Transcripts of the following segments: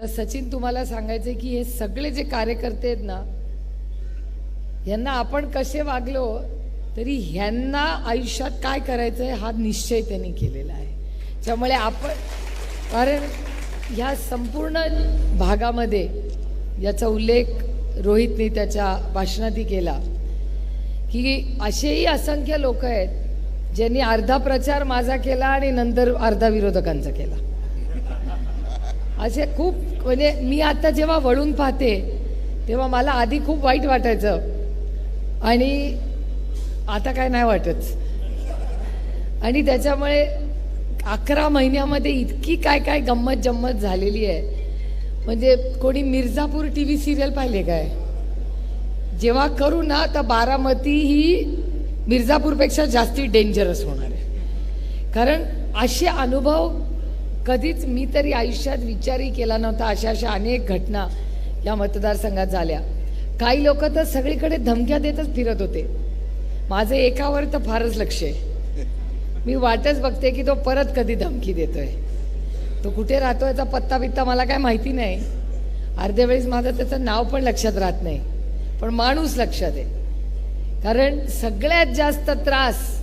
मला सचिन तुम्हाला सांगायचं की हे सगळे जे कार्यकर्ते आहेत ना यांना आपण कसे वागलो तरी ह्यांना आयुष्यात काय करायचं आहे हा निश्चय त्यांनी केलेला आहे. त्यामुळे आपण कारण ह्या संपूर्ण भागामध्ये याचा उल्लेख रोहितने त्याच्या भाषणातही केला की असेही असंख्य लोक आहेत ज्यांनी अर्धा प्रचार माझा केला आणि नंतर अर्धा विरोधकांचा केला. असे खूप म्हणजे मी आता जेव्हा वळून पाहते तेव्हा मला आधी खूप वाईट वाटायचं. आणि आता काय नाही वाटत. आणि त्याच्यामुळे अकरा महिन्यामध्ये इतकी काय काय गंमत जम्मत झालेली आहे. म्हणजे कोणी मिर्झापूर टी व्ही सिरियल पाहिले काय? जेव्हा करू ना तर बारामती ही मिर्झापूरपेक्षा जास्ती डेंजरस होणार आहे. कारण असे अनुभव कधीच मी तरी आयुष्यात विचारही केला नव्हता अशा अशा अनेक घटना या मतदारसंघात झाल्या. काही लोक तर सगळीकडे धमक्या देतच फिरत होते. माझं एकावर तर फारच लक्ष आहे. मी वाटच बघते की तो परत कधी धमकी देतोय. तो कुठे राहतो याचा पत्ता बित्ता मला काय माहिती नाही. अर्ध्या वेळेस माझं त्याचं नाव पण लक्षात राहत नाही. पण माणूस लक्षात आहे. कारण सगळ्यात जास्त त्रास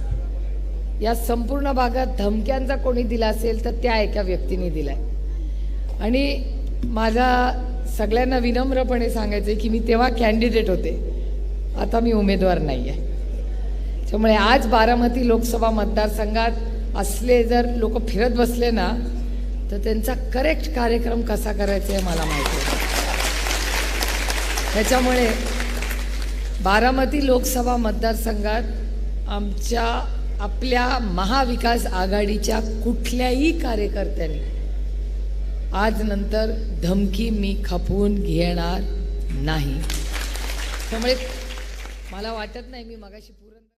या संपूर्ण भागात धमक्यांचा कोणी दिला असेल तर त्या एका व्यक्तीने दिलाय. आणि माझा सगळ्यांना विनम्रपणे सांगायचं आहे की मी तेव्हा कॅन्डिडेट होते. आता मी उमेदवार नाही आहे त्यामुळे आज बारामती लोकसभा मतदारसंघात असले जर लोक फिरत बसले ना तर त्यांचा करेक्ट कार्यक्रम कसा करायचा हे मला माहिती आहे त्याच्यामुळे बारामती लोकसभा मतदारसंघात आमच्या आपल्या महाविकास आघाडीच्या कुठल्याही कार्यकर्त्यांनी आज नंतर धमकी मी खपवून घेणार नाही. त्यामुळे मला वाटत नाही मी मगाशी पूर्ण